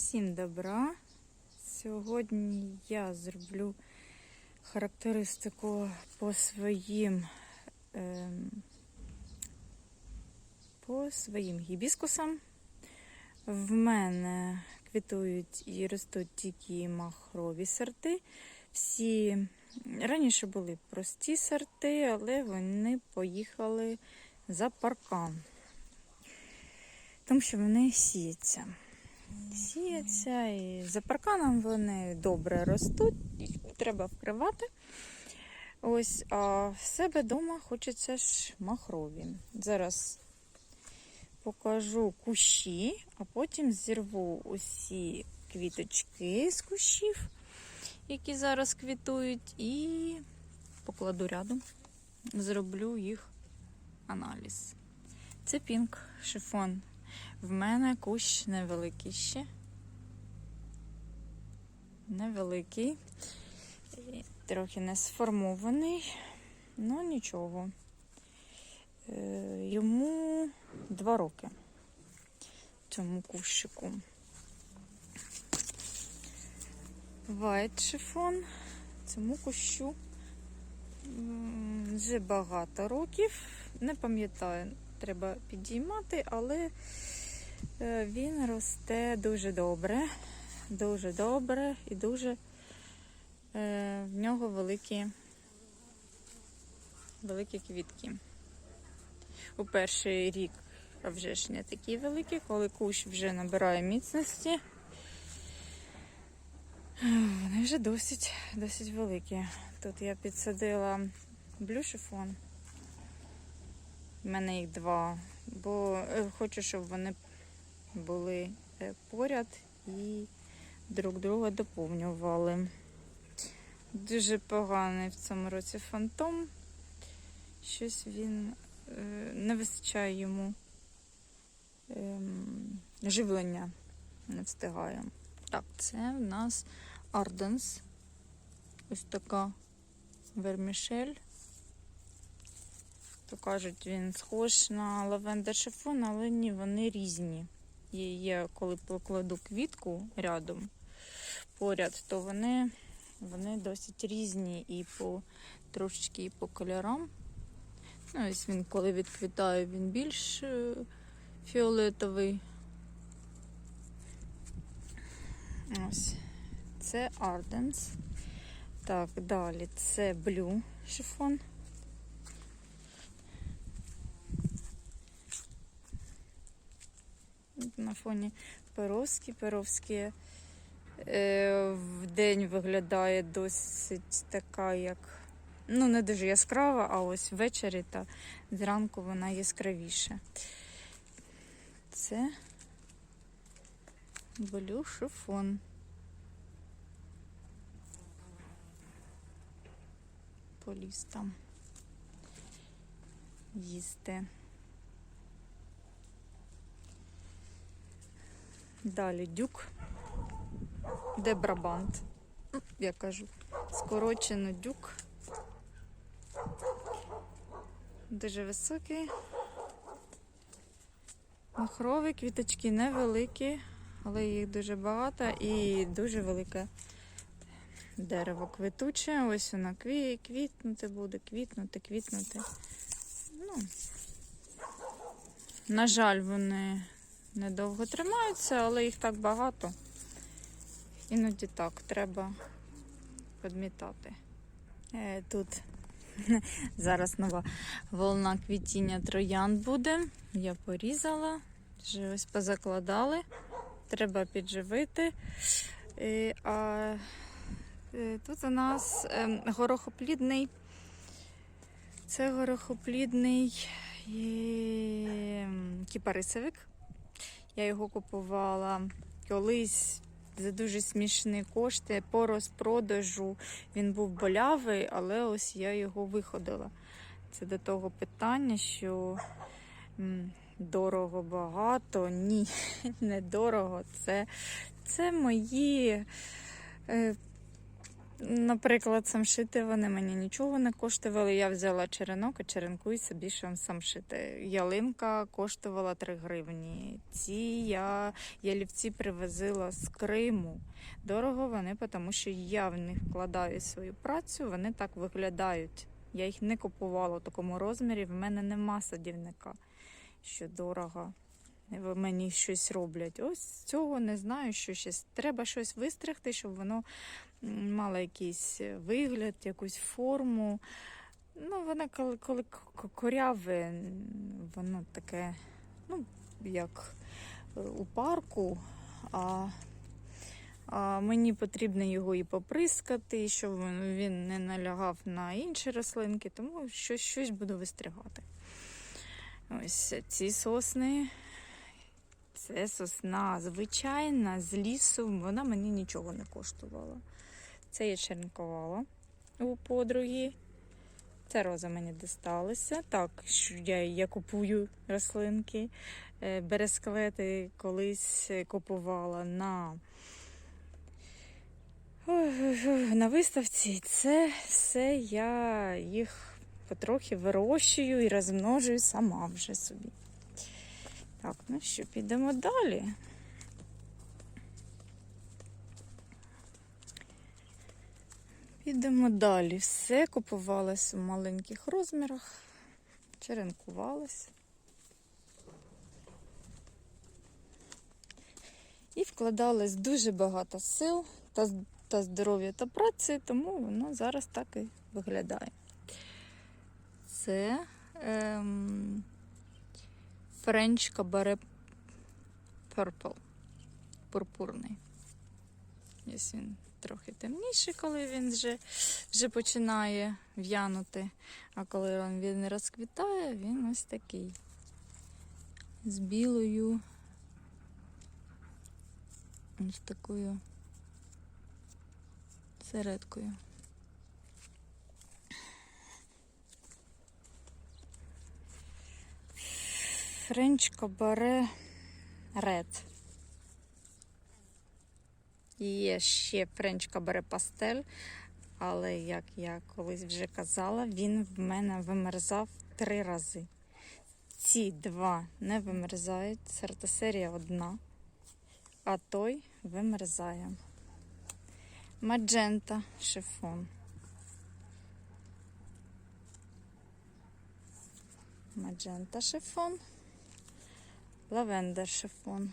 Всім добра. Сьогодні я зроблю характеристику по своїм ем, по своїм гібіскусам. В мене квітують і ростуть тільки махрові сорти. Всі раніше були прості сорти, але вони поїхали за паркан, тому що вони сіються сіяться, і за парканом вони добре ростуть, їх треба вкривати. Ось, а в себе вдома хочеться ж махрові. Зараз покажу кущі, а потім зірву усі квіточки з кущів, які зараз квітують, і покладу рядом, зроблю їх аналіз. Це пінк шифон. В мене кущ невеликий ще. Невеликий. І Трохи не сформований, ну нічого. Е, Йому два роки цьому кущику. Шифон. Цьому кущу вже багато років. Не пам'ятаю, треба підіймати, але е, він росте дуже добре, дуже добре і дуже е, в нього великі, великі квітки. У перший рік вже ж не такі великі, коли кущ вже набирає міцності. Вони вже досить, досить великі. Тут я підсадила блюшифон. У мене їх два, бо е, хочу, щоб вони були е, поряд і друг друга доповнювали. Дуже поганий в цьому році фантом. Щось він е, не вистачає йому ем, живлення, не встигає. Так, це в нас Арденс. Ось така вермішель. То кажуть, він схож на лавендер шифон, але ні, вони різні. І я коли покладу квітку рядом поряд, то вони, вони досить різні і по трошечки і по кольорам. Ну, ось він, коли відквітає, він більш е, фіолетовий. Ось. Це Арденс. Так, далі це блю шифон. На фоні Перовський. Перовський е, в день виглядає досить така, як, ну, не дуже яскрава, а ось ввечері та зранку вона яскравіша. Це блю шифон. Поліз там їсти. Далі дюк. Де брабант? Ну, Я кажу, скорочено дюк. Дуже високий. Махрові квіточки невеликі, але їх дуже багато і дуже велике дерево квітуче. Ось воно кві- квітнути буде, квітнути, квітнути. Ну, на жаль, вони недовго тримаються, але їх так багато. Іноді так треба підмітати. Е, Тут зараз нова волна квітіння троянд буде. Я порізала, вже ось позакладали. Треба підживити. Е, А е, тут у нас ем, горохоплідний. Це горохоплідний ем, кіпарисовик. Я його купувала колись за дуже смішні кошти по розпродажу. Він був болявий, але ось я його виходила. Це до того питання, що дорого багато. Ні, не дорого. Це, це мої е, наприклад, самшити вони мені нічого не коштували. Я взяла черенок, а черенкуй собі що самшити. Ялинка коштувала 3 гривні. Ці я ялівці привозила з Криму. Дорого вони, тому що я в них вкладаю свою працю, вони так виглядають. Я їх не купувала в такому розмірі, в мене нема садівника, що дорого. Мені щось роблять. Ось цього не знаю, що ще треба щось вистригти, щоб воно м, мало якийсь вигляд, якусь форму. Ну, воно коли, коли коряве, воно таке, ну, як е, у парку. А, а мені потрібно його і поприскати, щоб він не налягав на інші рослинки, тому щось, щось буду вистригати. Ось ці сосни. Це сосна звичайна з лісу, вона мені нічого не коштувала. Це я черенкувала у подруги. Це роза мені досталася. Так, що я, я купую рослинки. Е, Бересклети колись купувала на, на виставці. Це все я їх потрохи вирощую і розмножую сама вже собі. Так, ну що, підемо далі. Підемо далі. Все купувалось в маленьких розмірах, черенкувалось. І вкладалось дуже багато сил та, та здоров'я та праці, тому воно зараз так і виглядає. Це ем, French Cabaret Purple. Пурпурний. Ось він трохи темніший, коли він вже, вже починає в'янути. А коли він, розквітає, він ось такий. З білою. Ось такою середкою. Френч Кабаре Ред. Є ще Френч Кабаре Пастель, але, як я колись вже казала, він в мене вимерзав три рази. Ці два не вимерзають, сертосерія одна, а той вимерзає. Маджента шифон. Маджента шифон. Лавендер шифон.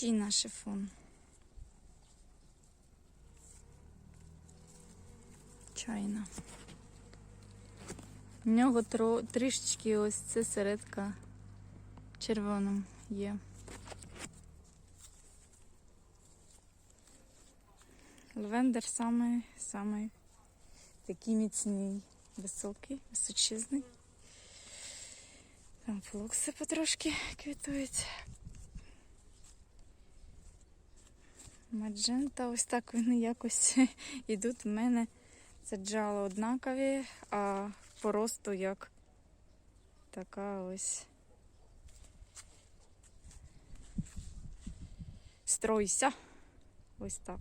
Чіна шифон. Чайна. У нього тро, трішечки ось це середка червоним є. Лавендер самий, самий такий міцний, високий, височезний. Там флокси потрошки квітують. Маджента, ось так вони якось йдуть в мене. Це джало однакові, а по росту як така ось стройся. Ось так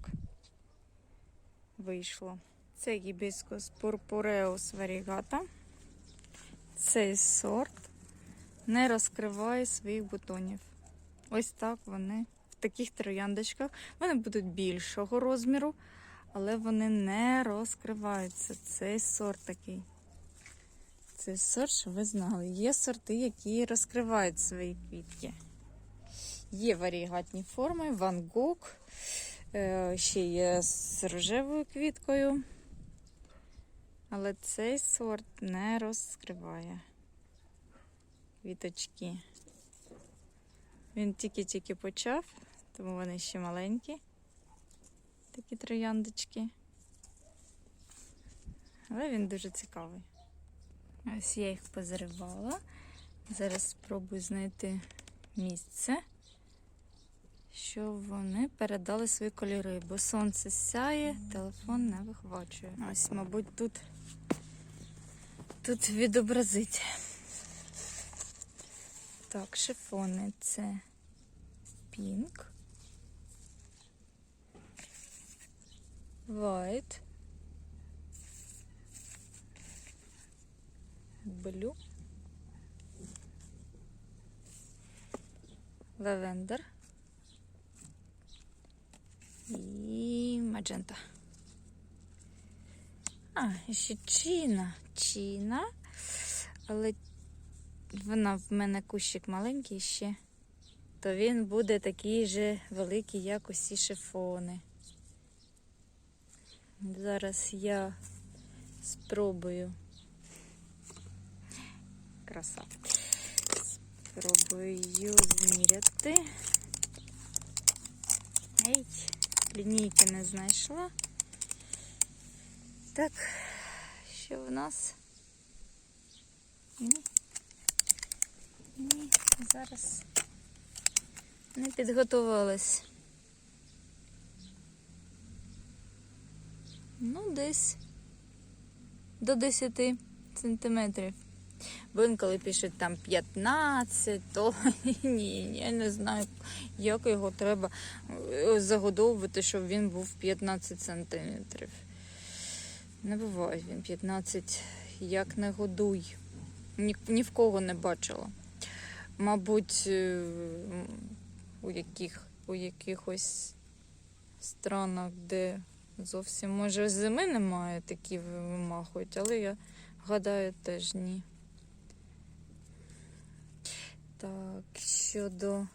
вийшло. Це гібіскус пурпуреус варігата. Цей сорт не розкриває своїх бутонів. Ось так вони таких трояндочках. Вони будуть більшого розміру, але вони не розкриваються. Цей сорт такий. Цей сорт, що ви знали. Є сорти, які розкривають свої квітки. Є варігатні форми, Ван Гог. Е, Ще є з рожевою квіткою. Але цей сорт не розкриває квіточки. Він тільки-тільки почав, тому вони ще маленькі. Такі трояндочки. Але він дуже цікавий. Ось я їх позривала. Зараз спробую знайти місце, щоб вони передали свої кольори, бо сонце сяє, телефон не вихвачує. Ось, мабуть, тут, тут відобразить. Так, шифони це пінк. White. Блю. Лавендер. І маджента. А, ще чіна. Чіна. Але вона в мене кущик маленький ще. То він буде такий же великий, як усі шифони. Зараз я спробую. Краса. Спробую зміряти. Ей, лінійки не знайшла. Так, що в нас? Ні. Ні, зараз не підготувалась. Ну, десь до 10 сантиметрів. Бо інколи пишуть там 15, то ні, я не знаю, як його треба е, загодовувати, щоб він був 15 сантиметрів. Не буває він 15, як не годуй. Ні, ні в кого не бачила. Мабуть, е, у яких у якихось странах, де зовсім може зими немає, такі вимахують, але я гадаю, теж ні. Так, щодо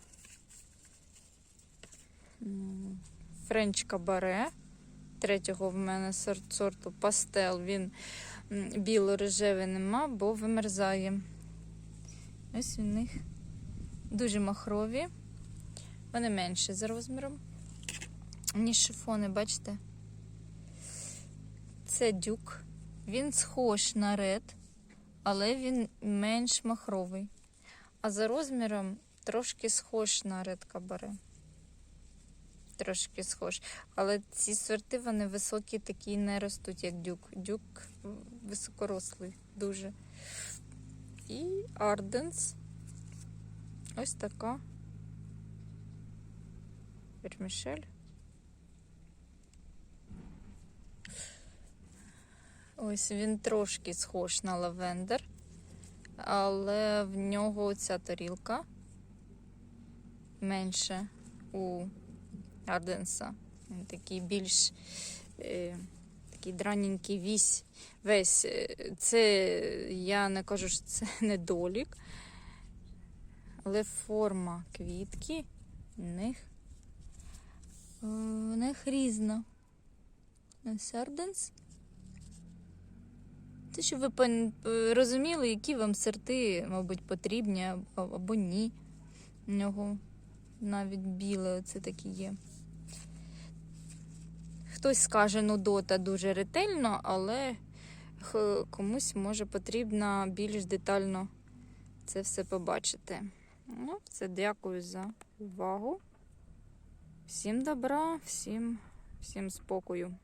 м, френч кабаре. Третього в мене сорт, сорту пастел. Він біло-рожевий нема, бо вимерзає. Ось у них дуже махрові. Вони менші за розміром, ніж шифони, бачите? Це дюк. Він схож на ред, але він менш махровий. А за розміром трошки схож на ред кабаре. Трошки схож. Але ці сорти вони високі, такі не ростуть, як дюк. Дюк високорослий дуже. І Арденс. Ось така. Вермішель. Ось він трошки схож на лавендер, але в нього ця тарілка менше у Арденса. Він такий більш е, такий драненький вісь. Весь. Е, Це я не кажу, що це недолік, але форма квітки в них, е, в них різна. Арденс. Це щоб ви е, розуміли, які вам сорти, мабуть, потрібні або- ні. У нього навіть біле оце такі є. Хтось скаже, ну дота дуже ретельно, але комусь може потрібно більш детально це все побачити. Ну, все, дякую за увагу. Всім добра, всім, всім спокою.